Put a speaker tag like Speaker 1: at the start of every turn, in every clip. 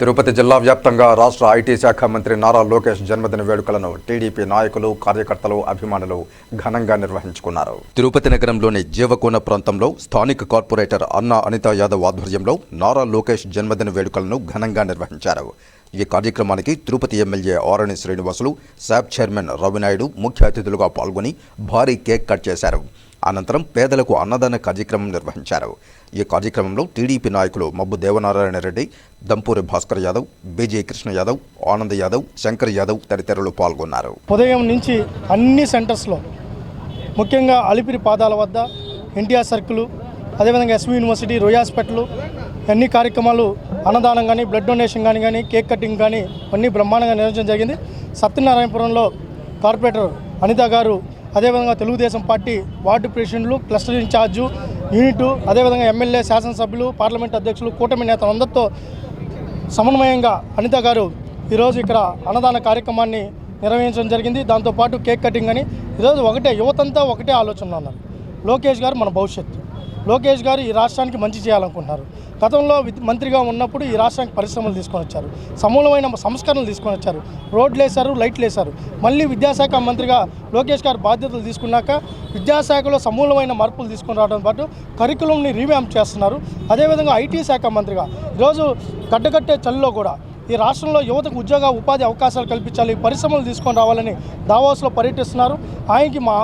Speaker 1: తిరుపతి జిల్లా వ్యాప్తంగా రాష్ట్ర ఐటీ శాఖ మంత్రి నారా లోకేష్ జన్మదిన వేడుకలను టీడీపీ నాయకులు కార్యకర్తలు అభిమానులు ఘనంగా నిర్వహించుకున్నారు. తిరుపతి నగరంలోని జీవకోన ప్రాంతంలో స్థానిక కార్పొరేటర్ అన్నా అనితా యాదవ్ ఆధ్వర్యంలో నారా లోకేష్ జన్మదిన వేడుకలను ఘనంగా నిర్వహించారు. ఈ కార్యక్రమానికి Tirupati MLA Arani Srinivasulu SAAP chairman Ravi Naidu ముఖ్య అతిథులుగా పాల్గొని భారీ కేక్ కట్ చేశారు. అనంతరం పేదలకు అన్నదాన కార్యక్రమం నిర్వహించారు. ఈ కార్యక్రమంలో టీడీపీ నాయకులు మబ్బు దేవనారాయణ రెడ్డి దంపూరి భాస్కర్ యాదవ్ బీజే కృష్ణ యాదవ్ ఆనంద్ యాదవ్ శంకర్ యాదవ్ తదితరులు పాల్గొన్నారు.
Speaker 2: ఉదయం నుంచి అన్ని సెంటర్స్లో ముఖ్యంగా అలిపిరి పాదాల వద్ద ఎన్టీఆర్ సర్కిల్ అదేవిధంగా ఎస్వి యూనివర్సిటీ రోయ్ హాస్పిటల్ అన్ని కార్యక్రమాలు అన్నదానం కానీ బ్లడ్ డొనేషన్ కానీ కానీ కేక్ కటింగ్ కానీ అన్నీ బ్రహ్మాండంగా నిర్వహించడం జరిగింది. సత్యనారాయణపురంలో కార్పొరేటర్ అనిత గారు అదేవిధంగా తెలుగుదేశం పార్టీ వార్డు ప్రెసిడెంట్లు క్లస్టర్ ఇన్ఛార్జు యూనిట్ అదేవిధంగా ఎమ్మెల్యే శాసనసభ్యులు పార్లమెంట్ అధ్యక్షులు కూటమి నేతలందరితో సమన్వయంగా అనిత గారు ఈరోజు ఇక్కడ అన్నదాన కార్యక్రమాన్ని నిర్వహించడం జరిగింది. దాంతోపాటు కేక్ కటింగ్ అని. ఈరోజు ఒకటే యువతంతా ఒకటే ఆలోచన ఉన్నారు. లోకేష్ గారు మన భవిష్యత్తు. లోకేష్ గారు ఈ రాష్ట్రానికి మంచి చేయాలనుకుంటున్నారు. గతంలో మంత్రిగా ఉన్నప్పుడు ఈ రాష్ట్రానికి పరిశ్రమలు తీసుకొని వచ్చారు. సమూలమైన సంస్కరణలు తీసుకొని వచ్చారు. రోడ్లు వేశారు లైట్లు వేశారు. మళ్ళీ విద్యాశాఖ మంత్రిగా లోకేష్ గారు బాధ్యతలు తీసుకున్నాక విద్యాశాఖలో సమూలమైన మార్పులు తీసుకొని రావడం పాటు కరికులంని రీవ్యాంప్ చేస్తున్నారు. అదేవిధంగా ఐటీ శాఖ మంత్రిగా ఈరోజు గడ్డగట్టే చలిలో కూడా ఈ రాష్ట్రంలో యువతకు ఉద్యోగ ఉపాధి అవకాశాలు కల్పించాలి పరిశ్రమలు తీసుకొని రావాలని దావోస్లో పర్యటిస్తున్నారు. ఆయనకి మా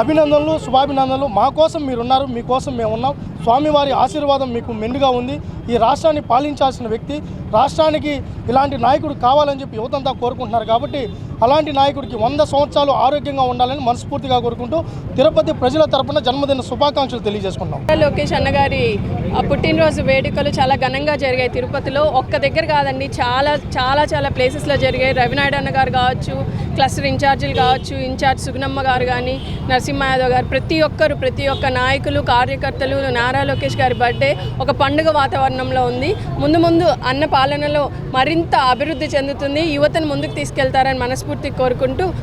Speaker 2: అభినందనలు శుభాభినందనలు. మా కోసం మీరున్నారు మీకోసం మేము ఉన్నాం స్వామివారి ఆశీర్వాదం మీకు మెండుగా ఉంది. ఈ రాష్ట్రాన్ని పాలించాల్సిన వ్యక్తి రాష్ట్రానికి ఇలాంటి నాయకుడు కావాలని చెప్పి యువతంతా కోరుకుంటున్నారు కాబట్టి అలాంటి నాయకుడికి వంద సంవత్సరాలు ఆరోగ్యంగా ఉండాలని మనస్ఫూర్తిగా కోరుకుంటూ తిరుపతి ప్రజల తరపున జన్మదిన శుభాకాంక్షలు తెలియజేసుకుంటాం
Speaker 3: లోకేష్ అన్నగారి ఆ పుట్టినరోజు వేడుకలు చాలా ఘనంగా జరిగాయి. తిరుపతిలో ఒక్క దగ్గర కాదండి చాలా చాలా చాలా ప్లేసెస్లో జరిగాయి. రవినాయుడు అన్న గారు కావచ్చు క్లస్టర్ ఇన్ఛార్జీలు కావచ్చు ఇన్ఛార్జ్ సుగుణమ్మ గారు కానీ నరసింహ యాదవ్ గారు ప్రతి ఒక్కరు ప్రతి ఒక్క నాయకులు కార్యకర్తలు నారా లోకేష్ గారి బర్త్డే ఒక పండుగ వాతావరణంలో ఉంది. ముందు ముందు అన్న పాలనలో మరింత అభివృద్ధి చెందుతుంది. యువతను ముందుకు తీసుకెళ్తారని మనస్ఫూర్తి కోరుకుంటూ